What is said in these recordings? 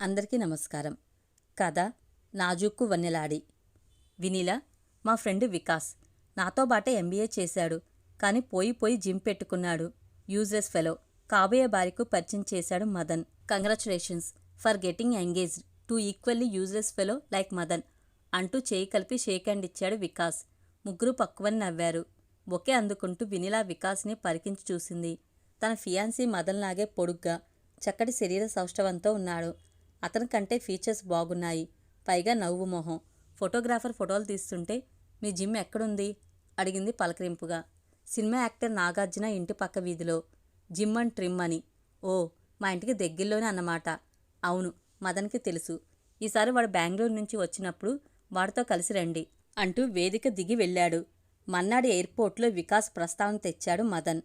అందరికీ నమస్కారం. కథ నాజూక్కు వన్నెలాడి. వినీల మా ఫ్రెండ్ వికాస్ నాతో బాటే ఎంబీఏ చేశాడు కానీ పోయి పోయి జిమ్ పెట్టుకున్నాడు. యూజ్లెస్ ఫెలో కాబోయే భార్యకు పరిచయం చేశాడు Madan. Congratulations for getting engaged to equally useless fellow like Madan అంటూ చేయి కలిపి షేక్ హ్యాండ్ ఇచ్చాడు వికాస్. ముగ్గురు పక్కువని నవ్వారు. ఒకే అందుకుంటూ వినిలా వికాస్ని పరికించి చూసింది. తన ఫియాన్సీ మదన్లాగే పొడుగ్గా చక్కటి శరీర సౌష్ఠవంతో ఉన్నాడు. అతని కంటే ఫీచర్స్ బాగున్నాయి. పైగా నవ్వు మొహం. ఫోటోగ్రాఫర్ ఫోటోలు తీస్తుంటే మీ జిమ్ ఎక్కడుంది? అడిగింది పలకరింపుగా. సినిమా యాక్టర్ నాగార్జున ఇంటి పక్క వీధిలో. జిమ్ అండ్ ట్రిమ్ అని. ఓ మా ఇంటికి దగ్గరలోనే అన్నమాట. అవును మదన్కి తెలుసు. ఈసారి వాడు బెంగళూరు నుంచి వచ్చినప్పుడు వాడితో కలిసి రండి అంటూ వేదిక దిగి వెళ్ళాడు. మన్నాడు ఎయిర్పోర్ట్లో వికాస్ ప్రస్తావన తెచ్చాడు మదన్.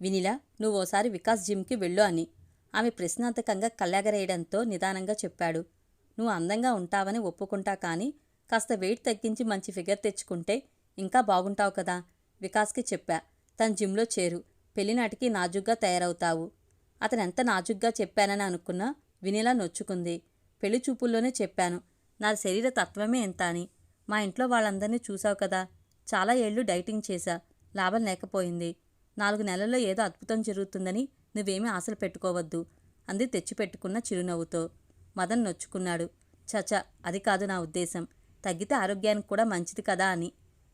వినిలా నువ్వు ఓసారి వికాస్ జిమ్కి వెళ్ళు అని. ఆమె ప్రశ్నార్థకంగా కళ్ళెగరేయడంతో నిదానంగా చెప్పాడు. నువ్వు అందంగా ఉంటావని ఒప్పుకుంటా కానీ కాస్త వెయిట్ తగ్గించి మంచి ఫిగర్ తెచ్చుకుంటే ఇంకా బాగుంటావు కదా వికాస్కి చెప్పా. తన జిమ్లో చేరు. పెళ్ళినాటికి నాజుగ్గా తయారవుతావు. అతను ఎంత నాజుగ్గా చెప్పానని అనుకున్నా వినిలా నొచ్చుకుంది. పెళ్ళి చూపుల్లోనే చెప్పాను. నా శరీర తత్వమే ఎంత అని. మా ఇంట్లో వాళ్ళందరినీ చూసావు కదా. చాలా ఏళ్ళు డైటింగ్ చేశా. లాభం లేకపోయింది. నాలుగు నెలల్లో ఏదో అద్భుతం జరుగుతుందని నువ్వేమీ ఆశలు పెట్టుకోవద్దు అంది తెచ్చిపెట్టుకున్న చిరునవ్వుతో. మదన్ నొచ్చుకున్నాడు. చచ అది కాదు నా ఉద్దేశం. తగ్గితే ఆరోగ్యానికి కూడా మంచిది కదా అని.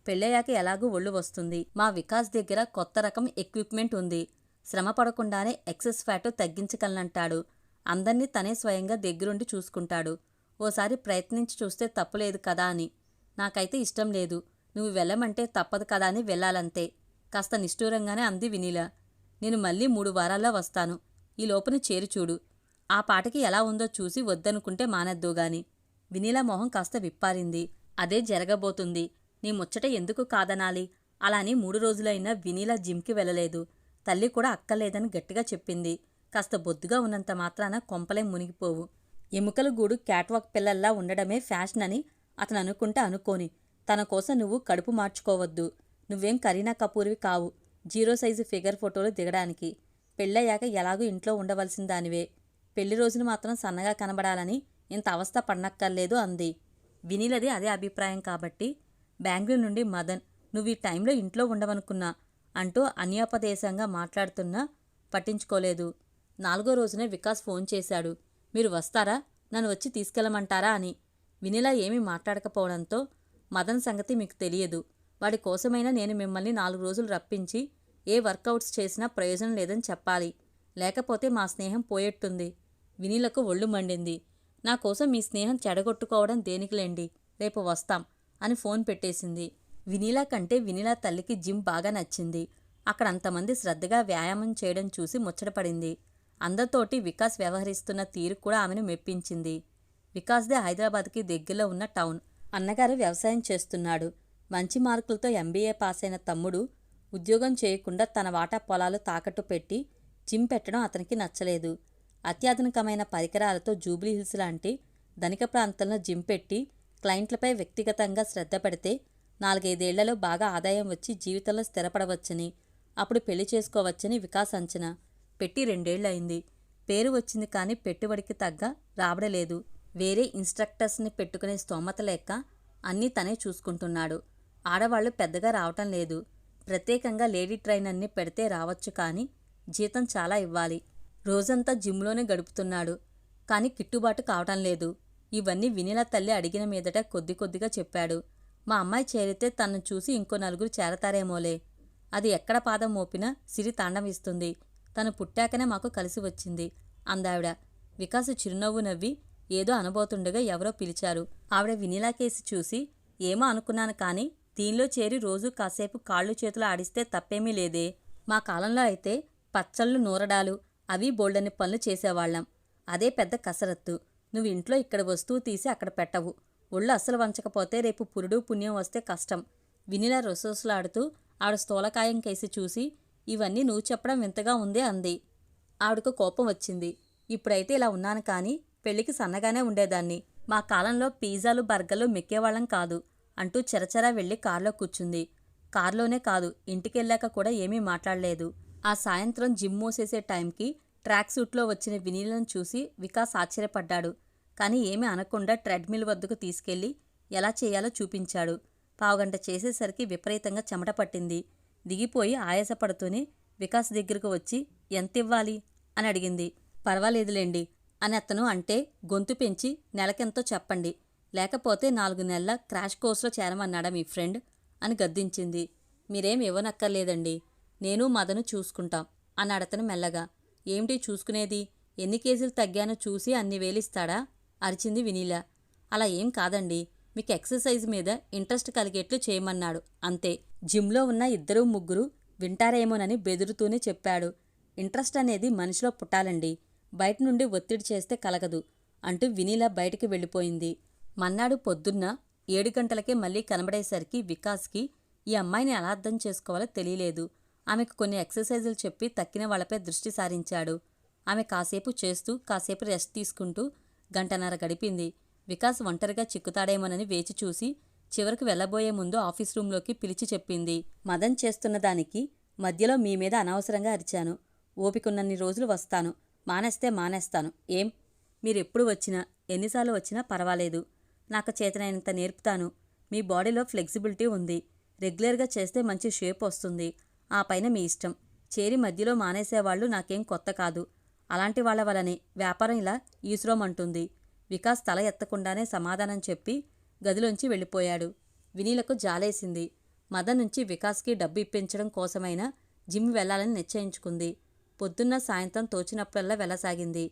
పెళ్ళయ్యాక ఎలాగూ ఒళ్ళు వస్తుంది. మా వికాస్ దగ్గర కొత్త రకం ఎక్విప్మెంట్ ఉంది. శ్రమ పడకుండానే ఎక్సెస్ ఫ్యాట్ తగ్గించగలనంటాడు. అందర్నీ తనే స్వయంగా దగ్గరుండి చూసుకుంటాడు. ఓసారి ప్రయత్నించి చూస్తే తప్పులేదు కదా అని. నాకైతే ఇష్టం లేదు. నువ్వు వెళ్ళమంటే తప్పదు కదా అని వెళ్ళాలంతే. కాస్త నిష్ఠూరంగానే అంది వినీల. నేను మళ్ళీ మూడు వారాల్లో వస్తాను. ఈ లోపల చేరి చూడు. ఆ పాటకి ఎలా ఉందో చూసి వద్దనుకుంటే మానద్దు గాని. వినీల మొహం కాస్త విప్పారింది. అదే జరగబోతుంది. నీ ముచ్చట ఎందుకు కాదనాలి? అలా అని మూడు రోజులైనా వినీల జిమ్కి వెళ్ళలేదు. తల్లి కూడా అక్కర్లేదని గట్టిగా చెప్పింది. కాస్త బొద్దుగా ఉన్నంత మాత్రాన కొంపలే మునిగిపోవు. ఎముకల గూడు క్యాట్వాక్ పిల్లల్లా ఉండడమే ఫ్యాషన్ అని అతను అనుకుంటే అనుకోని. తన కోసం నువ్వు కడుపు మార్చుకోవద్దు. నువ్వేం కరీనా కపూర్వి కావు. జీరో సైజు ఫిగర్ ఫోటోలు దిగడానికి. పెళ్ళయ్యాక ఎలాగూ ఇంట్లో ఉండవలసిన దానివే. పెళ్ళి రోజున మాత్రం సన్నగా కనబడాలని ఇంత అవస్థ పడనక్కర్లేదు అంది. వినీలది అదే అభిప్రాయం కాబట్టి బెంగళూరు నుండి మదన్ నువ్వు ఈ టైంలో ఇంట్లో ఉండవనుకున్నా అంటూ అన్యోపదేశంగా మాట్లాడుతున్నా పట్టించుకోలేదు. నాలుగో రోజునే వికాస్ ఫోన్ చేశాడు. మీరు వస్తారా? నన్ను వచ్చి తీసుకెళ్ళమంటారా అని. వినిలా ఏమీ మాట్లాడకపోవడంతో మదన్ సంగతి మీకు తెలియదు. వాడి కోసమైనా నేను మిమ్మల్ని నాలుగు రోజులు రప్పించి ఏ వర్కౌట్స్ చేసినా ప్రయోజనం లేదని చెప్పాలి. లేకపోతే మా స్నేహం పోయేట్టుంది. వినీలకు ఒళ్ళు మండింది. నా కోసం మీ స్నేహం చెడగొట్టుకోవడం దేనికిలేండి? రేపు వస్తాం అని ఫోన్ పెట్టేసింది. వినీలా కంటే వినీలా తల్లికి జిమ్ బాగా నచ్చింది. అక్కడ అంతమంది శ్రద్ధగా వ్యాయామం చేయడం చూసి ముచ్చటపడింది. అందరితోటి వికాస్ వ్యవహరిస్తున్న తీరు కూడా ఆమెను మెప్పించింది. వికాస్దే హైదరాబాద్కి దగ్గరలో ఉన్న టౌన్. అన్నగారు వ్యవసాయం చేస్తున్నాడు. మంచి మార్కులతో ఎంబీఏ పాస్ అయిన తమ్ముడు ఉద్యోగం చేయకుండా తన వాటా పొలాలు తాకట్టు పెట్టి జిమ్ పెట్టడం అతనికి నచ్చలేదు. అత్యాధునికమైన పరికరాలతో జూబ్లీ హిల్స్ లాంటి ధనిక ప్రాంతంలో జిమ్ పెట్టి క్లయింట్లపై వ్యక్తిగతంగా శ్రద్ధ పెడితే నాలుగైదేళ్ళలో బాగా ఆదాయం వచ్చి జీవితంలో స్థిరపడవచ్చని అప్పుడు పెళ్ళి చేసుకోవచ్చని వికాస్ అంచనా. పెట్టి రెండేళ్ళయింది. పేరు వచ్చింది కానీ పెట్టుబడికి తగ్గ రాబడలేదు. వేరే ఇన్స్ట్రక్టర్స్ని పెట్టుకునే స్తోమత లేక అన్నీ తనే చూసుకుంటున్నాడు. ఆడవాళ్ళు పెద్దగా రావటం లేదు. ప్రత్యేకంగా లేడీ ట్రైనర్ని పెడితే రావచ్చు కానీ జీతం చాలా ఇవ్వాలి. రోజంతా జిమ్లోనే గడుపుతున్నాడు. కానీ కిట్టుబాటు కావటం లేదు. ఇవన్నీ వినిల తల్లి అడిగిన మీదట కొద్ది కొద్దిగా చెప్పాడు. మా అమ్మాయి చేరితే తన్ను చూసి ఇంకో నలుగురు చేరతారేమోలే. అది ఎక్కడ పాదం మోపినా సిరి తాండవిస్తుంది తను పుట్టాకనే మాకు కలిసి వచ్చింది. అందావిడ. వికాసు చిరునవ్వు నవ్వి ఏదో అనబోతుండగా ఎవరో పిలిచారు. ఆవిడ వినిలా కేసి చూసి ఏమో అనుకున్నాను కానీ దీనిలో చేరి రోజు కాసేపు కాళ్ళు చేతులు ఆడిస్తే తప్పేమీ లేదే. మా కాలంలో అయితే పచ్చళ్ళు నూరడాలు అవి బోల్డని పనులు చేసేవాళ్ళం. అదే పెద్ద కసరత్తు. నువ్వు ఇంట్లో ఇక్కడ వస్తువు తీసి అక్కడ పెట్టవు. ఒళ్ళు అస్సలు వంచకపోతే రేపు పురుడు పుణ్యం వస్తే కష్టం. వినిలా రొసొసలాడుతూ ఆవిడ స్థూలకాయం కేసి చూసి ఇవన్నీ నువ్వు చెప్పడం వింతగా ఉందే అంది. ఆవిడకు కోపం వచ్చింది. ఇప్పుడైతే ఇలా ఉన్నాను కానీ పెళ్ళికి సన్నగానే ఉండేదాన్ని. మా కాలంలో పిజ్జాలు బర్గర్లు మెక్కేవాళ్ళం కాదు. అంటూ చెరచెరా వెళ్ళి కారులో కూర్చుంది. కారులోనే కాదు ఇంటికెళ్ళాక కూడా ఏమీ మాట్లాడలేదు. ఆ సాయంత్రం జిమ్ మూసేసే టైంకి ట్రాక్ సూట్లో వచ్చిన వినీలను చూసి వికాస్ ఆశ్చర్యపడ్డాడు. కానీ ఏమీ అనకుండా ట్రెడ్మిల్ వద్దకు తీసుకెళ్ళి ఎలా చేయాలో చూపించాడు. పావుగంట చేసేసరికి విపరీతంగా చెమట పట్టింది. దిగిపోయి ఆయాసపడుతూనే వికాస్ దగ్గరకు వచ్చి ఎంత ఇవ్వాలి అని అడిగింది. పర్వాలేదులేండి అని అతను అంటే గొంతు పెంచి నెలకెంతో చెప్పండి. లేకపోతే నాలుగు నెలల క్రాష్ కోర్సులో చేరమన్నాడా మీ ఫ్రెండ్? అని గద్దించింది. మీరేం ఇవ్వనక్కర్లేదండి. నేను మదను చూసుకుంటాం అన్నాడతను మెల్లగా. ఏమిటి చూసుకునేది? ఎన్ని కేజీలు తగ్గానో చూసి అన్ని వేలిస్తాడా? అరిచింది వినీల. అలా ఏం కాదండి. మీకు ఎక్సర్సైజ్ మీద ఇంట్రెస్ట్ కలిగేట్లు చేయమన్నాడు. అంతే. జిమ్లో ఉన్న ఇద్దరు ముగ్గురు వింటారేమోనని బెదురుతూనే చెప్పాడు. ఇంట్రెస్ట్ అనేది మనిషిలో పుట్టాలండి. బయట నుండి ఒత్తిడి చేస్తే కలగదు అంటూ వినీల బయటికి వెళ్ళిపోయింది. మన్నాడు పొద్దున్న ఏడు గంటలకే మళ్ళీ కనబడేసరికి వికాస్కి ఈ అమ్మాయిని ఎలా అర్థం చేసుకోవాలో తెలియలేదు. ఆమెకు కొన్ని ఎక్సర్సైజులు చెప్పి తక్కిన వాళ్ళపై దృష్టి సారించాడు. ఆమె కాసేపు చేస్తూ కాసేపు రెస్ట్ తీసుకుంటూ గంటన్నర గడిపింది. వికాస్ ఒంటరిగా చిక్కుతాడేమోనని వేచి చూసి చివరకు వెళ్ళబోయే ముందు ఆఫీస్ రూంలోకి పిలిచి చెప్పింది. మదన్ చేస్తున్న దానికి మధ్యలో మీ మీద అనవసరంగా అరిచాను. ఓపికన్నన్ని రోజులు వస్తాను. మానేస్తే మానేస్తాను. ఏం? మీరెప్పుడు వచ్చినా ఎన్నిసార్లు వచ్చినా పర్వాలేదు. నాకు చేతనైనంత నేర్పుతాను. మీ బాడీలో ఫ్లెక్సిబిలిటీ ఉంది. రెగ్యులర్గా చేస్తే మంచి షేప్ వస్తుంది. ఆ పైన మీ ఇష్టం. చేరి మధ్యలో మానేసేవాళ్ళు నాకేం కొత్త కాదు. అలాంటి వాళ్ళ వలనే వ్యాపారం ఇలా ఈశ్రోమంటుంది వికాస్ తల ఎత్తకుండానే సమాధానం చెప్పి గదిలోంచి వెళ్ళిపోయాడు. వినీలకు జాలేసింది. మదన్ నుంచి వికాస్కి డబ్బు ఇప్పించడం కోసమైనా జిమ్ వెళ్ళాలని నిశ్చయించుకుంది. పొద్దున్న సాయంత్రం తోచినప్పుడల్లా వెళ్ళసాగింది.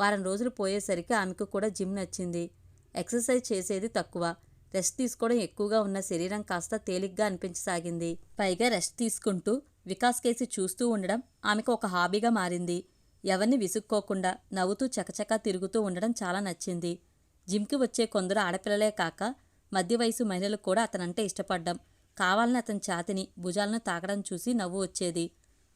వారం రోజులు పోయేసరికి ఆమెకు కూడా జిమ్ నచ్చింది. ఎక్సర్సైజ్ చేసేది తక్కువ. రెస్ట్ తీసుకోవడం ఎక్కువగా ఉన్న శరీరం కాస్త తేలిగ్గా అనిపించసాగింది. పైగా రెస్ట్ తీసుకుంటూ వికాస్ కేసి చూస్తూ ఉండడం ఆమెకు ఒక హాబీగా మారింది. ఎవరిని విసుక్కోకుండా నవ్వుతూ చకచకా తిరుగుతూ ఉండడం చాలా నచ్చింది. జిమ్కి వచ్చే కొందరు ఆడపిల్లలే కాక మధ్య వయసు మహిళలు కూడా అతనంటే ఇష్టపడ్డం కావాలని అతని ఛాతిని భుజాలను తాకడం చూసి నవ్వు వచ్చేది.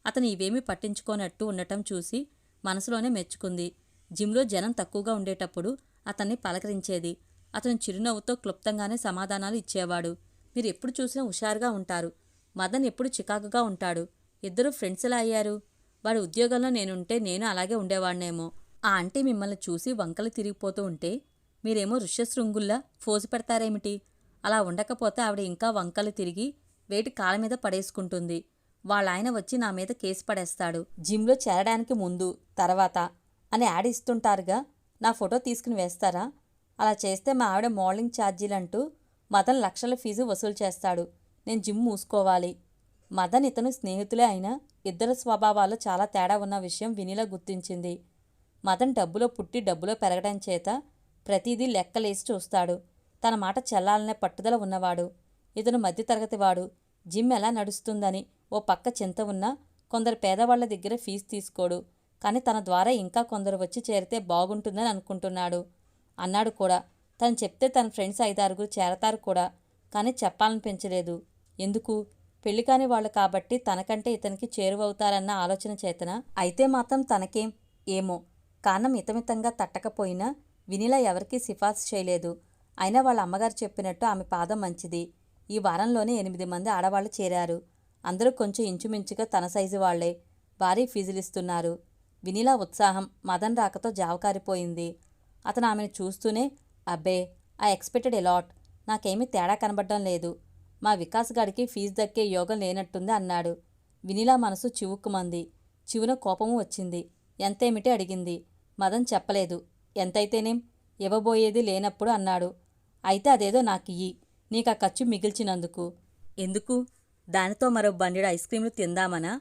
అతను ఇవేమీ పట్టించుకోనట్టు ఉండటం చూసి మనసులోనే మెచ్చుకుంది. జిమ్లో జనం తక్కువగా ఉండేటప్పుడు అతన్ని పలకరించేది. అతను చిరునవ్వుతో క్లుప్తంగానే సమాధానాలు ఇచ్చేవాడు. మీరు ఎప్పుడు చూసినా హుషారుగా ఉంటారు. మదన్ ఎప్పుడు చికాకుగా ఉంటాడు. ఇద్దరు ఫ్రెండ్స్లా అయ్యారు. వాడి ఉద్యోగంలో నేనుంటే నేను అలాగే ఉండేవాడినేమో. ఆ ఆంటీ మిమ్మల్ని చూసి వంకలు తిరిగిపోతూ ఉంటే మీరేమో ఋష్యశృంగుల్లా ఫోజు పెడతారేమిటి? అలా ఉండకపోతే ఆవిడ ఇంకా వంకలు తిరిగి వేటి కాళ్ళ మీద పడేసుకుంటుంది. వాళ్ళాయన వచ్చి నా మీద కేసు పడేస్తాడు. జిమ్లో చేరడానికి ముందు తర్వాత అని యాడ్ ఇస్తుంటారుగా. నా ఫోటో తీసుకుని వేస్తారా? అలా చేస్తే మా ఆవిడ మోడలింగ్ ఛార్జీలంటూ మదన్ లక్షల ఫీజు వసూలు చేస్తాడు. నేను జిమ్ మూసుకోవాలి. మదన్ ఇతను స్నేహితులే అయినా ఇద్దరు స్వభావాలు చాలా తేడా ఉన్న విషయం వినిలా గుర్తించింది. మదన్ డబ్బులో పుట్టి డబ్బులో పెరగడం చేత ప్రతిదీ లెక్కలేసి చూస్తాడు. తన మాట చెల్లాలనే పట్టుదల ఉన్నవాడు. ఇతను మధ్యతరగతి వాడు. జిమ్ ఎలా నడుస్తుందని ఓ పక్క చింత ఉన్నా కొందరు పేదవాళ్ళ దగ్గర ఫీజు తీసుకోడు. కానీ తన ద్వారా ఇంకా కొందరు వచ్చి చేరితే బాగుంటుందని అనుకుంటున్నాడు. అన్నాడు కూడా. తను చెప్తే తన ఫ్రెండ్స్ ఐదారుగురు చేరతారు కూడా. కానీ చెప్పాలనిపించలేదు ఎందుకు? పెళ్ళి కాని వాళ్ళు కాబట్టి తనకంటే ఇతనికి చేరువవుతారన్న ఆలోచన చేతన? అయితే మాత్రం తనకేం? ఏమో. కారణం మితమితంగా తట్టకపోయినా వినిలా ఎవరికీ సిఫార్సు చేయలేదు. అయినా వాళ్ళ అమ్మగారు చెప్పినట్టు ఆమె పాదం మంచిది. ఈ వారంలోనే ఎనిమిది మంది ఆడవాళ్ళు చేరారు. అందరూ కొంచెం ఇంచుమించుగా తన సైజు వాళ్ళే భారీ ఫీజులిస్తున్నారు వినిలా ఉత్సాహం మదన్ రాకతో జావకారిపోయింది. అతను ఆమెను చూస్తూనే అబ్బే ఐ ఎక్స్పెక్టెడ్ ఎలాట్ నాకేమీ తేడా కనబడడం లేదు. మా వికాస్ గారికి ఫీజు దక్కే యోగం లేనట్టుంది అన్నాడు. వినిలా మనసు చివుక్కుమంది. చివున కోపము వచ్చింది. ఎంతేమిటి? అడిగింది. మదన్ చెప్పలేదు. ఎంతైతేనేం? ఇవ్వబోయేది లేనప్పుడు అన్నాడు. అయితే అదేదో నాకియ్యి నీకు ఆ ఖర్చు మిగిల్చినందుకు. ఎందుకు? దానితో మరో బండిడు ఐస్ క్రీంలు తిందామనా?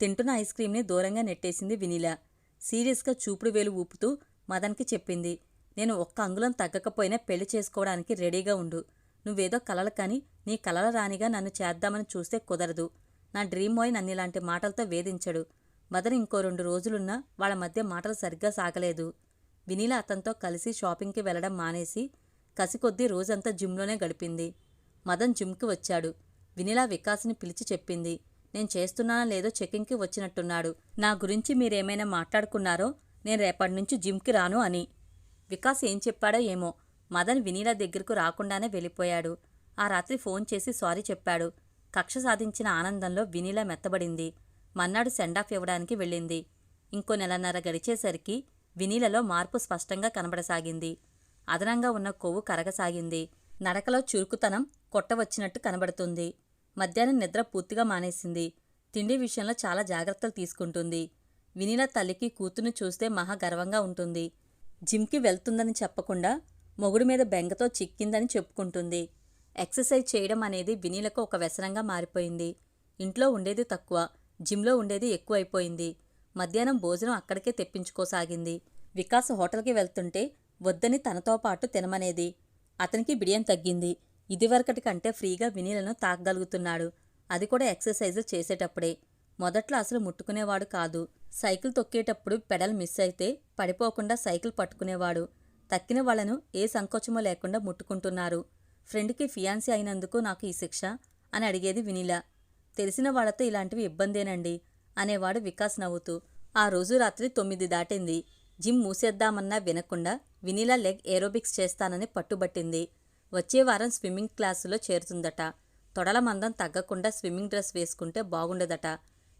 తింటున్న ఐస్ క్రీంని దూరంగా నెట్టేసింది వినిలా. సీరియస్గా చూపుడు వేలు ఊపుతూ మదన్కి చెప్పింది నేను ఒక్క అంగుళం తగ్గకపోయినా పెళ్ళి చేసుకోవడానికి రెడీగా ఉండు. నువ్వేదో కలలు కానీ నీ కలల రాణిగా నన్ను చేద్దామని చూస్తే కుదరదు. నా డ్రీమ్ బాయ్ నన్ను ఇలాంటి మాటలతో వేధించడు. మదన్ ఇంకో రెండు రోజులున్నా వాళ్ళ మధ్య మాటలు సరిగ్గా సాగలేదు. వినీల అతనితో కలిసి షాపింగ్కి వెళ్ళడం మానేసి కసికొద్దీ రోజంతా జిమ్లోనే గడిపింది. మదన్ జిమ్కి వచ్చాడు. వినిలా వికాస్ని పిలిచి చెప్పింది నేను చేస్తున్నానా లేదో చెకింగ్కి వచ్చినట్టున్నాడు. నా గురించి మీరేమైనా మాట్లాడుకున్నారో నేను రేపటి నుంచి జిమ్కి రాను అని. వికాస్ ఏం చెప్పాడో ఏమో. మదన్ వినీల దగ్గరకు రాకుండానే వెళ్ళిపోయాడు. ఆ రాత్రి ఫోన్ చేసి సారీ చెప్పాడు. కక్ష సాధించిన ఆనందంలో వినీల మెత్తబడింది. మన్నాడు సెండాఫ్ ఇవ్వడానికి వెళ్ళింది. ఇంకో నెలన్నర గడిచేసరికి వినీలలో మార్పు స్పష్టంగా కనబడసాగింది. అదనంగా ఉన్న కొవ్వు కరగసాగింది. నడకలో చురుకుతనం కొట్టవచ్చినట్టు కనబడుతుంది. మధ్యాహ్నం నిద్ర పూర్తిగా మానేసింది. తిండి విషయంలో చాలా జాగ్రత్తలు తీసుకుంటుంది. వినీల తల్లికి కూతుర్ని చూస్తే మహా గర్వంగా ఉంటుంది. జిమ్కి వెళ్తుందని చెప్పకుండా మొగుడు మీద బెంగతో చిక్కిందని చెప్పుకుంటుంది. ఎక్సర్సైజ్ చేయడం అనేది వినీలకు ఒక వ్యసనంగా మారిపోయింది. ఇంట్లో ఉండేది తక్కువ జిమ్లో ఉండేది ఎక్కువైపోయింది. మధ్యాహ్నం భోజనం అక్కడికే తెప్పించుకోసాగింది. వికాస్ హోటల్కి వెళ్తుంటే వద్దని తనతో పాటు తినమనేది. అతనికి బిడియం తగ్గింది. ఇదివరకటి కంటే ఫ్రీగా వినీలను తాకగలుగుతున్నాడు. అది కూడా ఎక్సర్సైజులు చేసేటప్పుడే. మొదట్లో అసలు ముట్టుకునేవాడు కాదు. సైకిల్ తొక్కేటప్పుడు పెడల్ మిస్ అయితే పడిపోకుండా సైకిల్ పట్టుకునేవాడు. తక్కిన వాళ్ళను ఏ సంకోచమో లేకుండా ముట్టుకుంటున్నారు. ఫ్రెండ్కి ఫియాన్సీ అయినందుకు నాకు ఈ శిక్ష? అని అడిగేది వినీల. తెలిసిన వాళ్ళతో ఇలాంటివి ఇబ్బందేనండి అనేవాడు వికాస్ నవ్వుతూ. ఆ రోజు రాత్రి తొమ్మిది దాటింది. జిమ్ మూసేద్దామన్నా వినకుండా వినీలా లెగ్ ఏరోబిక్స్ చేస్తానని పట్టుబట్టింది. వచ్చే వారం స్విమ్మింగ్ క్లాసులో చేరుతుందట. తొడల మందం తగ్గకుండా స్విమ్మింగ్ డ్రెస్ వేసుకుంటే బాగుండదట.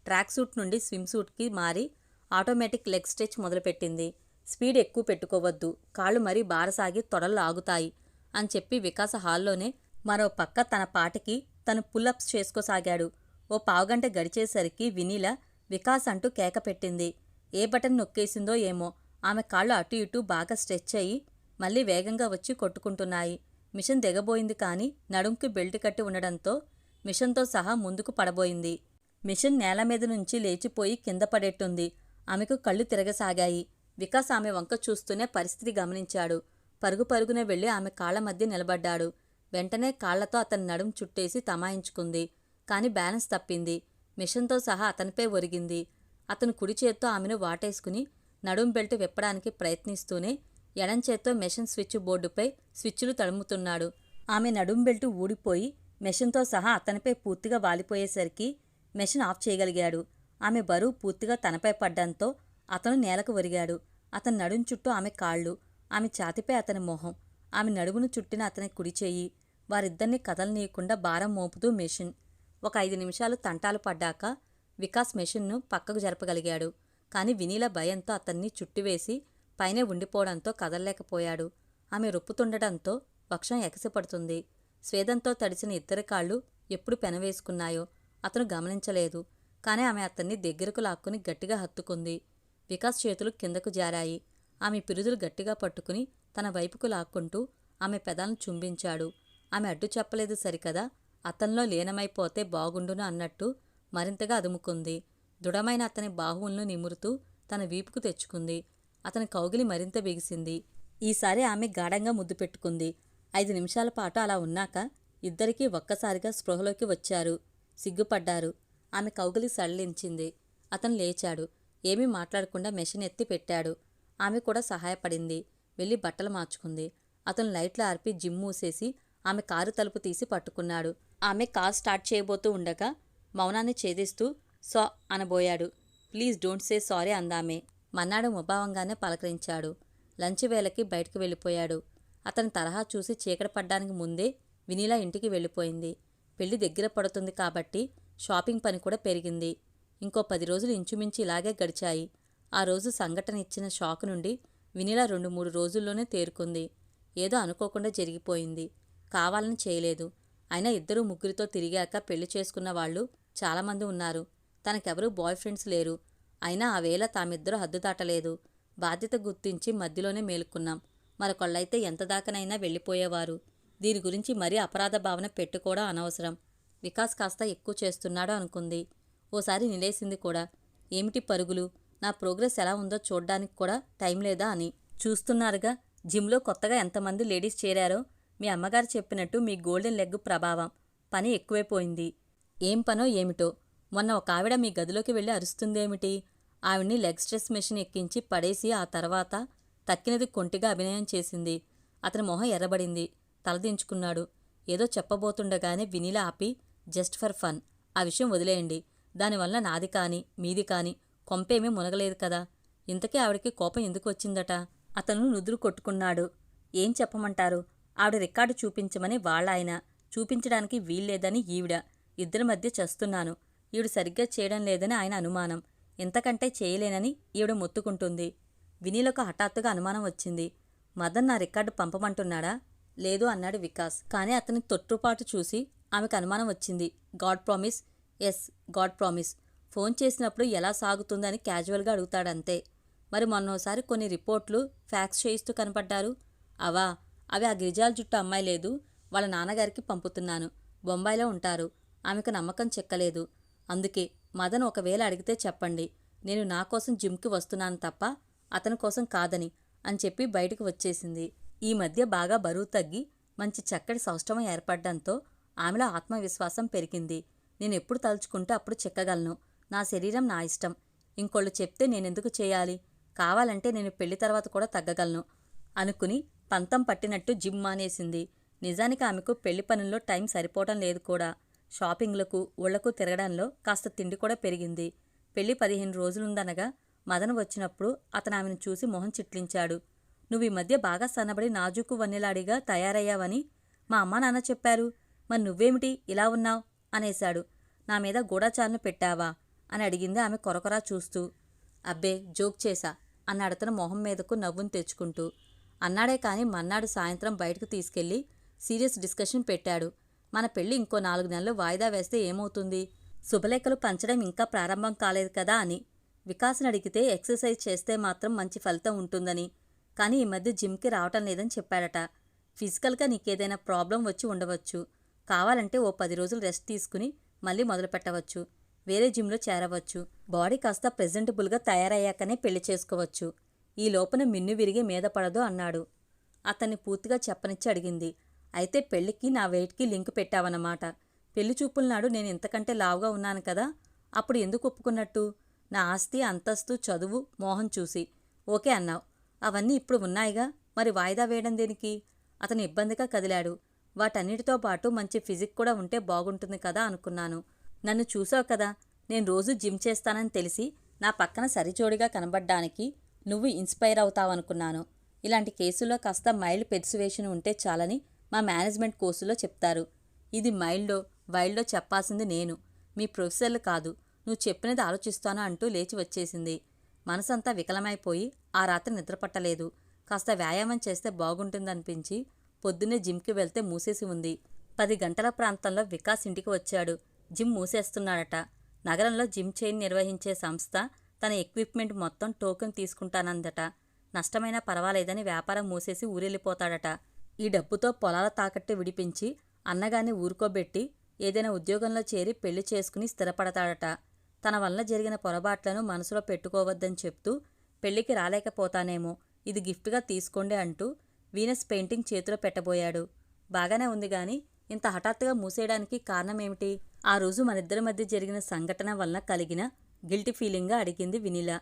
ట్రాక్ సూట్ నుండి స్విమ్ సూట్కి మారి ఆటోమేటిక్ లెగ్ స్ట్రెచ్ మొదలుపెట్టింది. స్పీడ్ ఎక్కువ పెట్టుకోవద్దు. కాళ్ళు మరీ బారసాగి తొడలు ఆగుతాయి అని చెప్పి వికాస హాల్లోనే మరో పక్క తన పాటకి తను పుల్అప్స్ చేసుకోసాగాడు. ఓ పావుగంట గడిచేసరికి వినీల వికాస్ అంటూ కేక పెట్టింది. ఏ బటన్ నొక్కేసిందో ఏమో. ఆమె కాళ్ళు అటు ఇటు బాగా స్ట్రెచ్ అయ్యి మళ్ళీ వేగంగా వచ్చి కొట్టుకుంటున్నాయి. మిషన్ దిగబోయింది కానీ నడుంకి బెల్ట్ కట్టి ఉండడంతో మిషన్తో సహా ముందుకు పడబోయింది. మిషన్ నేల మీద నుంచి లేచిపోయి కింద పడేట్టుంది. ఆమెకు కళ్ళు తిరగసాగాయి. వికాస్ ఆమె వంక చూస్తూనే పరిస్థితి గమనించాడు. పరుగు పరుగున వెళ్ళి ఆమె కాళ్ళ మధ్య నిలబడ్డాడు. వెంటనే కాళ్ళతో అతని నడుం చుట్టేసి తమాయించుకుంది. కాని బ్యాలెన్స్ తప్పింది. మిషన్తో సహా అతనిపై ఒరిగింది. అతను కుడి చేత్తో ఆమెను వాటేసుకుని నడుం బెల్ట్ విప్పడానికి ప్రయత్నిస్తూనే ఎడం చేత్తో మెషిన్ స్విచ్ బోర్డుపై స్విచ్లు తడుముతున్నాడు. ఆమె నడుం బెల్ట్ ఊడిపోయి మెషిన్తో సహా అతనిపై పూర్తిగా వాలిపోయేసరికి మెషిన్ ఆఫ్ చేయగలిగాడు. ఆమె బరువు పూర్తిగా తనపై పడ్డంతో అతను నేలకు ఒరిగాడు. అతని నడుం చుట్టూ ఆమె కాళ్ళు ఆమె ఛాతిపై అతని మొహం ఆమె నడుమును చుట్టిన అతని కుడి చేయి వారిద్దరినీ కదలనీయకుండా భారం మోపుతూ మెషిన్. ఒక ఐదు నిమిషాలు తంటాలు పడ్డాక వికాస్ మెషిన్ను పక్కకు జరపగలిగాడు. కాని వినీల భయంతో అతన్ని చుట్టివేసి పైనే ఉండిపోవడంతో కదలలేకపోయాడు. ఆమె రొప్పుతుండటంతో వక్షం ఎగసిపడుతుంది. స్వేదంతో తడిచిన ఇద్దరి కాళ్ళు ఎప్పుడు పెనవేసుకున్నాయో అతను గమనించలేదు. కాని ఆమె అతన్ని దగ్గరకు లాక్కుని గట్టిగా హత్తుకుంది. వికాస్ చేతులు కిందకు జారాయి. ఆమె పిరుదులు గట్టిగా పట్టుకుని తన వైపుకు లాక్కుంటూ ఆమె పెదాలను చుంబించాడు. ఆమె అడ్డు చెప్పలేదు సరికదా? అతనిలో లీనమైపోతే బాగుండును అన్నట్టు మరింతగా అదుముకుంది. దృఢమైన అతని బాహువులను నిమురుతూ తన వీపుకు తెచ్చుకుంది. అతని కౌగిలి మరింత బిగిసింది. ఈసారి ఆమె గాఢంగా ముద్దు పెట్టుకుంది. ఐదు నిమిషాల పాటు అలా ఉన్నాక ఇద్దరికీ ఒక్కసారిగా స్పృహలోకి వచ్చారు. సిగ్గుపడ్డారు. ఆమె కౌగిలి సడలించింది. అతను లేచాడు. ఏమీ మాట్లాడకుండా మెషిన్ ఎత్తి పెట్టాడు. ఆమె కూడా సహాయపడింది. వెళ్ళి బట్టలు మార్చుకుంది. అతను లైట్లు ఆర్పి జిమ్ మూసేసి ఆమె కారు తలుపు తీసి పట్టుకున్నాడు. ఆమె కారు స్టార్ట్ చేయబోతూ ఉండగా మౌనాన్ని ఛేదిస్తూ సో అనబోయాడు. ప్లీజ్ డోంట్ సే సారీ అందామే. మన్నాడు ముభావంగానే పలకరించాడు. లంచ్ వేళకి బయటకు వెళ్ళిపోయాడు. అతని తరహా చూసి చీకటి పడ్డానికి ముందే వినీలా ఇంటికి వెళ్ళిపోయింది. పెళ్ళి దగ్గర పడుతుంది కాబట్టి షాపింగ్ పని కూడా పెరిగింది. ఇంకో పది రోజులు ఇంచుమించు ఇలాగే గడిచాయి. ఆ రోజు సంఘటన ఇచ్చిన షాక్ నుండి వినీలా రెండు మూడు రోజుల్లోనే తేరుకుంది. ఏదో అనుకోకుండా జరిగిపోయింది. కావాలని చేయలేదు. అయినా ఇద్దరు ముగ్గురితో తిరిగాక పెళ్ళి చేసుకున్న వాళ్ళు చాలామంది ఉన్నారు. తనకెవరూ బాయ్ ఫ్రెండ్స్ లేరు. అయినా ఆ వేళ తామిద్దరూ హద్దు దాటలేదు. బాధ్యత గుర్తించి మధ్యలోనే మేలుకున్నాం. మరొకళ్ళైతే ఎంత దాకనైనా వెళ్ళిపోయేవారు. దీని గురించి మరీ అపరాధ భావన పెట్టుకోవడం అనవసరం. వికాస్ కాస్త ఎక్కువ చేస్తున్నాడు అనుకుంది. ఓసారి నిలేసింది కూడా. ఏమిటి పరుగులు? నా ప్రోగ్రెస్ ఎలా ఉందో చూడ్డానికి కూడా టైం లేదా అని. చూస్తున్నారుగా. జిమ్లో కొత్తగా ఎంతమంది లేడీస్ చేరారో? మీ అమ్మగారు చెప్పినట్టు మీ గోల్డెన్ లెగ్ ప్రభావం. పని ఎక్కువైపోయింది. ఏం పనో ఏమిటో? మొన్న ఒక ఆవిడ మీ గదిలోకి వెళ్ళి అరుస్తుందేమిటి? ఆవిడ్ని లెగ్ స్ట్రెస్ మెషిన్ ఎక్కించి పడేసి ఆ తర్వాత తక్కినది కొంటిగా అభినయం చేసింది. అతని మొహం ఎర్రబడింది. తలదించుకున్నాడు ఏదో చెప్పబోతుండగానే వినిలా ఆపి జస్ట్ ఫర్ ఫన్. ఆ విషయం వదిలేయండి. దానివల్ల నాది కాని మీది కాని కొంపేమీ మునగలేదు కదా. ఇంతకీ ఆవిడకి కోపం ఎందుకు వచ్చిందట? అతను నుదురు కొట్టుకున్నాడు. ఏం చెప్పమంటారు? ఆవిడ రికార్డు చూపించమని వాళ్ళాయన. చూపించడానికి వీల్లేదని ఈవిడ. ఇద్దరి మధ్య చస్తున్నాను. ఈవిడు సరిగ్గా చేయడం లేదని ఆయన అనుమానం. ఇంతకంటే చేయలేనని ఈవిడ మొత్తుకుంటుంది. వినీలకు హఠాత్తుగా అనుమానం వచ్చింది. మదన్ నా రికార్డు పంపమంటున్నాడా? లేదు అన్నాడు వికాస్. కానీ అతని తొట్టుపాటు చూసి ఆమెకు అనుమానం వచ్చింది. God promise. Yes god promise. Phone చేసినప్పుడు ఎలా సాగుతుందని క్యాజువల్గా అడుగుతాడంతే. మరి మొన్నోసారి కొన్ని రిపోర్ట్లు ఫ్యాక్స్ చేయిస్తూ కనపడ్డారు. అవా అవి ఆ గిరిజాల జుట్టు అమ్మాయి లేదు. వాళ్ళ నాన్నగారికి పంపుతున్నాను. బొంబాయిలో ఉంటారు. ఆమెకు నమ్మకం చెక్కలేదు. అందుకే మదన్ ఒకవేళ అడిగితే చెప్పండి. నేను నా కోసం జిమ్కి వస్తున్నాను తప్ప అతని కోసం కాదని అని చెప్పి బయటకు వచ్చేసింది. ఈ మధ్య బాగా బరువు తగ్గి మంచి చక్కటి సౌష్టవం ఏర్పడడంతో ఆమెలో ఆత్మవిశ్వాసం పెరిగింది. నేను ఎప్పుడు తలుచుకుంటే అప్పుడు చెక్కగలను. నా శరీరం నా ఇష్టం. ఇంకోళ్ళు చెప్తే నేనెందుకు చేయాలి? కావాలంటే నేను పెళ్ళి తర్వాత కూడా తగ్గగలను అనుకుని పంతం పట్టినట్టు జిమ్ మానేసింది. నిజానికి ఆమెకు పెళ్ళి పనుల్లో టైం సరిపోవటం లేదు కూడా. షాపింగ్లకు ఊళ్ళకు తిరగడంలో కాస్త తిండి కూడా పెరిగింది. పెళ్ళి పదిహేను రోజులుందనగా మదన వచ్చినప్పుడు అతను ఆమెను చూసి మొహం చిట్లించాడు. నువ్వు ఈ మధ్య బాగా సన్నబడి నాజుకు వన్నెలాడిగా తయారయ్యావని మా అమ్మా నాన్న చెప్పారు. మరి నువ్వేమిటి ఇలా ఉన్నావు? అనేశాడు. నా మీద గూఢాచారణ పెట్టావా? అని అడిగింది ఆమె కొరకొరా చూస్తూ. అబ్బే జోక్ చేశా అన్నాడతను మొహం మీదకు నవ్వును తెచ్చుకుంటూ. అన్నాడే కాని మన్నాడు సాయంత్రం బయటకు తీసుకెళ్ళి సీరియస్ డిస్కషన్ పెట్టాడు. మన పెళ్ళి ఇంకో నాలుగు నెలలు వాయిదా వేస్తే ఏమవుతుంది? శుభలేఖలు పంచడం ఇంకా ప్రారంభం కాలేదు కదా అని. వికాస్ని అడిగితే ఎక్సర్సైజ్ చేస్తే మాత్రం మంచి ఫలితం ఉంటుందని. కానీ ఈ మధ్య జిమ్కి రావటం లేదని చెప్పాడట. ఫిజికల్గా నీకేదైనా ప్రాబ్లం వచ్చి ఉండవచ్చు. కావాలంటే ఓ పది రోజులు రెస్ట్ తీసుకుని మళ్ళీ మొదలుపెట్టవచ్చు వేరే జిమ్లో చేరవచ్చు. బాడీ కాస్త ప్రెజెంటబుల్గా తయారయ్యాకనే పెళ్ళి చేసుకోవచ్చు. ఈ లోపల మిన్ను విరిగి మీద పడదు అన్నాడు. అతన్ని పూర్తిగా చెప్పనిచ్చి అడిగింది. అయితే పెళ్ళికి నా వెయిట్కి లింక్ పెట్టావన్నమాట. పెళ్ళి చూపుల నాడు నేను ఇంతకంటే లావుగా ఉన్నాను కదా అప్పుడు ఎందుకు ఒప్పుకున్నట్టు? నా ఆస్తి అంతస్తు చదువు మోహన్ చూసి. ఓకే అన్నావు. అవన్నీ ఇప్పుడు ఉన్నాయిగా? మరి వాయిదా వేయడం దేనికి? అతను ఇబ్బందిగా కదిలాడు. వాటన్నిటితో పాటు మంచి ఫిజిక్ కూడా ఉంటే బాగుంటుంది కదా అనుకున్నాను. నన్ను చూసావు కదా నేను రోజు జిమ్ చేస్తానని తెలిసి నా పక్కన సరిజోడిగా కనబడ్డానికి నువ్వు ఇన్స్పైర్ అవుతావనుకున్నాను. ఇలాంటి కేసుల్లో కాస్త మైల్డ్ పెర్సువేషన్ ఉంటే చాలని మా మేనేజ్మెంట్ కోర్సులో చెప్తారు. ఇది మైల్డో వైల్డో చెప్పాల్సింది నేను. మీ ప్రొఫెసర్లు కాదు. నువ్వు చెప్పినది ఆలోచిస్తాను అంటూ లేచి వచ్చేసింది. మనసంతా వికలమైపోయి ఆ రాత్రి నిద్రపట్టలేదు. కాస్త వ్యాయామం చేస్తే బాగుంటుందనిపించి పొద్దున్నే జిమ్కి వెళ్తే మూసేసి ఉంది. పది గంటల ప్రాంతంలో వికాస్ ఇంటికి వచ్చాడు. జిమ్ మూసేస్తున్నాడట. నగరంలో జిమ్ చైన్ నిర్వహించే సంస్థ తన ఎక్విప్మెంట్ మొత్తం టోకెన్ తీసుకుంటానందట. నష్టమైనా పర్వాలేదని వ్యాపారం మూసేసి ఊరెళ్ళిపోతాడట. ఈ డబ్బుతో పొలాల తాకట్టు విడిపించి అన్నగాన్ని ఊరుకోబెట్టి ఏదైనా ఉద్యోగంలో చేరి పెళ్ళి చేసుకుని స్థిరపడతాడట. తన వల్ల జరిగిన పొరపాట్లను మనసులో పెట్టుకోవద్దని చెప్తూ పెళ్ళికి రాలేకపోతానేమో ఇది గిఫ్ట్గా తీసుకోండి అంటూ వీనస్ పెయింటింగ్ చేతిలో పెట్టబోయాడు. బాగానే ఉంది గాని ఇంత హఠాత్తుగా మూసేయడానికి కారణమేమిటి? ఆ రోజు మనిద్దరి మధ్య జరిగిన సంఘటన వలన కలిగిన గిల్టీ ఫీలింగ్గా అడిగింది వినిలా.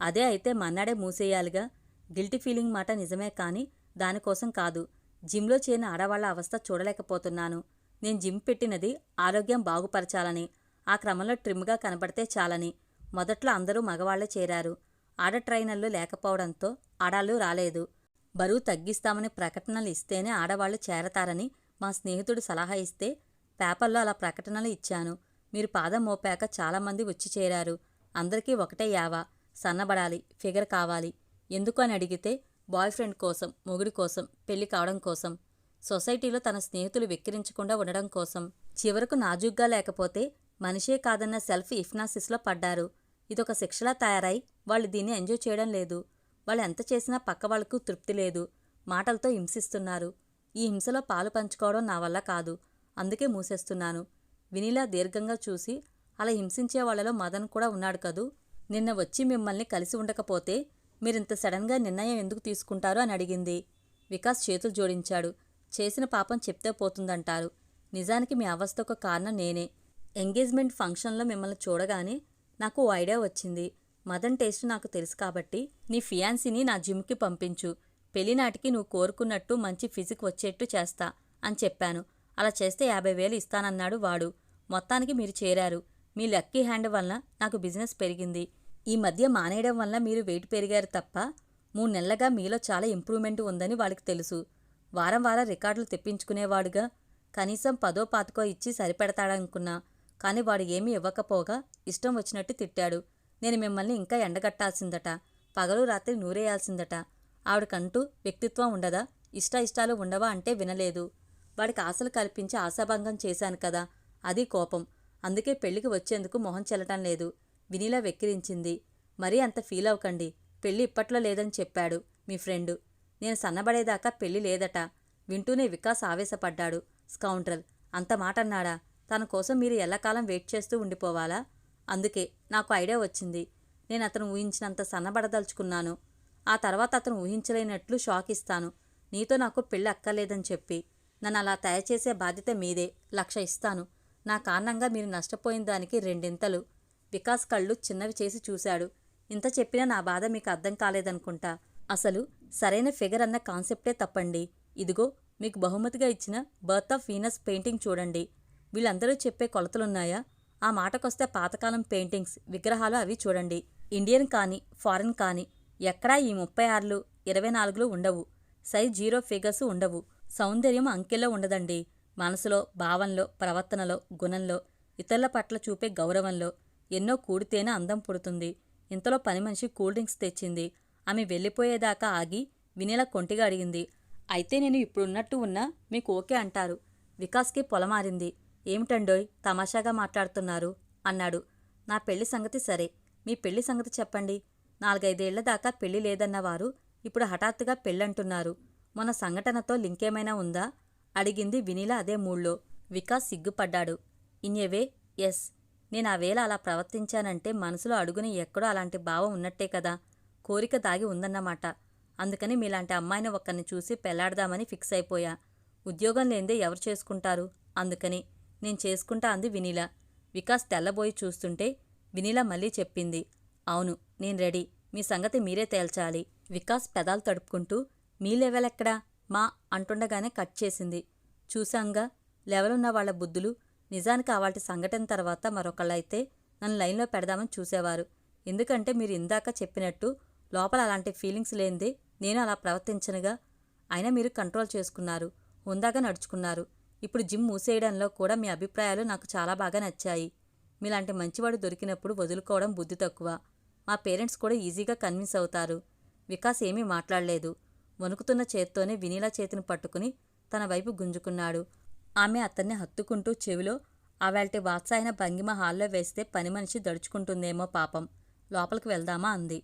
అదే అయితే మన్నాడే మూసేయాలిగా. గిల్టీ ఫీలింగ్ మాట నిజమే కానీ దానికోసం కాదు. జిమ్లో చేరిన ఆడవాళ్ళ అవస్థ చూడలేకపోతున్నాను. నేను జిమ్ పెట్టినది ఆరోగ్యం బాగుపరచాలని ఆ క్రమంలో ట్రిమ్గా కనబడితే చాలని మొదట్లో అందరూ మగవాళ్ళే చేరారు. ఆడ ట్రైనర్లు లేకపోవడంతో ఆడాళ్ళు రాలేదు. బరువు తగ్గిస్తామని ప్రకటనలు ఇస్తేనే ఆడవాళ్ళు చేరతారని మా స్నేహితుడు సలహా ఇస్తే పేపర్లో అలా ప్రకటనలు ఇచ్చాను. మీరు పాదం మోపాక చాలామంది వచ్చి చేరారు. అందరికీ ఒకటే యావా. సన్నబడాలి ఫిగర్ కావాలి. ఎందుకు అని అడిగితే బాయ్ ఫ్రెండ్ కోసం మొగుడి కోసం పెళ్ళి కావడం కోసం సొసైటీలో తన స్నేహితులు వెక్కిరించకుండా ఉండడం కోసం చివరకు నాజుగ్గా లేకపోతే మనిషే కాదన్న సెల్ఫ్ ఇఫ్నాసిస్లో పడ్డారు. ఇదొక శిక్షలా తయారై వాళ్ళు దీన్ని ఎంజాయ్ చేయడం లేదు. వాళ్ళు ఎంత చేసినా పక్క వాళ్ళకు తృప్తి లేదు. మాటలతో హింసిస్తున్నారు. ఈ హింసలో పాలు పంచుకోవడం నా వల్ల కాదు. అందుకే మూసేస్తున్నాను. వినిలా దీర్ఘంగా చూసి అలా హింసించే వాళ్ళలో మదన్ కూడా ఉన్నాడు కదూ? నిన్న వచ్చి మిమ్మల్ని కలిసి ఉండకపోతే మీరింత సడన్గా నిర్ణయం ఎందుకు తీసుకుంటారు అని అడిగింది. వికాస్ చేతులు జోడించాడు. చేసిన పాపం చెప్తే పోతుందంటారు. నిజానికి మీ అవస్థకు కారణం నేనే. ఎంగేజ్మెంట్ ఫంక్షన్లో మిమ్మల్ని చూడగానే నాకు ఓ ఐడియా వచ్చింది. మదన్ టేస్ట్ నాకు తెలుసు కాబట్టి నీ ఫియాన్సీని నా జిమ్కి పంపించు. పెళ్ళినాటికి నువ్వు కోరుకున్నట్టు మంచి ఫిజిక్ వచ్చేట్టు చేస్తా అని చెప్పాను. అలా చేస్తే యాభై వేలు ఇస్తానన్నాడు వాడు. మొత్తానికి మీరు చేరారు. మీ లక్కీ హ్యాండ్ వలన నాకు బిజినెస్ పెరిగింది. ఈ మధ్య మానేయడం వల్ల మీరు వెయిట్ పెరిగారు తప్ప మూడు నెలలుగా మీలో చాలా ఇంప్రూవ్మెంట్ ఉందని వాళ్ళకి తెలుసు. వారం వారం రికార్డులు తెప్పించుకునేవాడుగా కనీసం పదో పాతకో ఇచ్చి సరిపెడతాడనుకున్నా కానీ వాడు ఏమీ ఇవ్వకపోగా ఇష్టం వచ్చినట్టు తిట్టాడు. నేను మిమ్మల్ని ఇంకా ఎండగట్టాల్సిందట పగలు రాత్రి నూరేయాల్సిందట. ఆవిడకంటూ వ్యక్తిత్వం ఉండదా? ఇష్ట ఇష్టాలు ఉండవా అంటే వినలేదు. వాడికి ఆశలు కల్పించి ఆశాభంగం చేశాను కదా అది కోపం. అందుకే పెళ్ళికి వచ్చేందుకు మొహం చెల్లటం లేదు. వినీలా వెక్కిరించింది. మరీ అంత ఫీల్ అవ్వకండి. పెళ్ళి ఇప్పట్లో లేదని చెప్పాడు మీ ఫ్రెండు. నేను సన్నబడేదాకా పెళ్ళి లేదట. వింటూనే వికాస్ ఆవేశపడ్డాడు. స్కౌండ్రల్ అంత మాట అన్నాడా తన కోసం మీరు ఎల్లకాలం వెయిట్ చేస్తూ ఉండిపోవాలా? అందుకే నాకు ఐడియా వచ్చింది. నేను అతను ఊహించినంత సన్నబడదలుచుకున్నాను. ఆ తర్వాత అతను ఊహించలేనట్లు షాక్ ఇస్తాను. నీతో నాకు పెళ్ళి అక్కర్లేదని చెప్పి. నన్ను అలా తయారు చేసే బాధ్యత మీదే. లక్ష ఇస్తాను. నా కారణంగా మీరు నష్టపోయిన దానికి రెండింతలు. వికాస్ కళ్ళు చిన్నవి చేసి చూశాడు. ఇంత చెప్పినా నా బాధ మీకు అర్థం కాలేదనుకుంటా. అసలు సరైన ఫిగర్ అన్న కాన్సెప్టే తప్పండి. ఇదిగో మీకు బహుమతిగా ఇచ్చిన బర్త్ ఆఫ్ వీనస్ పెయింటింగ్ చూడండి. వీళ్ళందరూ చెప్పే కొలతలున్నాయా? ఆ మాటకొస్తే పాతకాలం పెయింటింగ్స్ విగ్రహాలు అవి చూడండి. ఇండియన్ కానీ ఫారెన్ కానీ ఎక్కడా ఈ ముప్పై ఆరులు ఇరవై నాలుగులు ఉండవు. సైజ్ జీరో ఫిగర్స్ ఉండవు. సౌందర్యం అంకెలో ఉండదండి. మనసులో భావంలో ప్రవర్తనలో గుణంలో ఇతరుల పట్ల చూపే గౌరవంలో ఎన్నో కూడితేనే అందం పుడుతుంది. ఇంతలో పని మనిషి కూల్ డ్రింక్స్ తెచ్చింది. ఆమె వెళ్ళిపోయేదాకా ఆగి వినేలా కొంటిగా అడిగింది. అయితే నేను ఇప్పుడున్నట్టు ఉన్నా మీకు ఓకే అంటారు. వికాస్కి పొలమారింది. ఏమిటండోయ్ తమాషాగా మాట్లాడుతున్నారు అన్నాడు. నా పెళ్ళి సంగతి సరే. మీ పెళ్ళి సంగతి చెప్పండి. నాలుగైదేళ్ళ దాకా పెళ్ళి లేదన్నవారు ఇప్పుడు హఠాత్తుగా పెళ్ళంటున్నారు. మొన్న సంఘటనతో లింకేమైనా ఉందా? అడిగింది వినీల అదే మూళ్ళో వికాస్ సిగ్గుపడ్డాడు. Anyway yes. నేను ఆ వేళ అలా ప్రవర్తించానంటే మనసులో అడుగుని ఎక్కడో అలాంటి భావం ఉన్నట్టే కదా. కోరిక దాగి ఉందన్నమాట. అందుకని మీలాంటి అమ్మాయిని ఒక్కరిని చూసి పెళ్ళాడదామని ఫిక్స్ అయిపోయా. ఉద్యోగం లేనిదే ఎవరు చేసుకుంటారు? అందుకని నేను చేసుకుంటా అంది వినీల. వికాస్ తెల్లబోయి చూస్తుంటే వినీల మళ్ళీ చెప్పింది. అవును నేను రెడీ. మీ సంగతి మీరే తేల్చాలి. వికాస్ పెదాలు తడుపుకుంటూ మీ లెవెలెక్కడా మా అంటుండగానే కట్ చేసింది. చూశాంగా లెవెలున్న వాళ్ళ వాళ్ళ బుద్ధులు నిజానికి ఆ వాటి సంఘటన తర్వాత మరొకళ్ళైతే నన్ను లైన్లో పెడదామని చూసేవారు. ఎందుకంటే మీరు ఇందాక చెప్పినట్టు లోపల అలాంటి ఫీలింగ్స్ లేనిదే నేను అలా ప్రవర్తించనుగా. అయినా మీరు కంట్రోల్ చేసుకున్నారు హుందాగా నడుచుకున్నారు. ఇప్పుడు జిమ్ మూసేయడంలో కూడా మీ అభిప్రాయాలు నాకు చాలా బాగా నచ్చాయి. మీలాంటి మంచివాడు దొరికినప్పుడు వదులుకోవడం బుద్ధి తక్కువ. మా పేరెంట్స్ కూడా ఈజీగా కన్విన్స్ అవుతారు. వికాస్ ఏమీ మాట్లాడలేదు. వణుకుతున్న చేత్తోనే వినీలా చేతిని పట్టుకుని తన వైపు గుంజుకున్నాడు. ఆమె అతన్ని హత్తుకుంటూ చెవిలో ఆవాల్టి వాత్సాయన భంగిమ హాల్లో వేస్తే పని మనిషి దడుచుకుంటుందేమో పాపం. లోపలికి వెళ్దామా? అంది.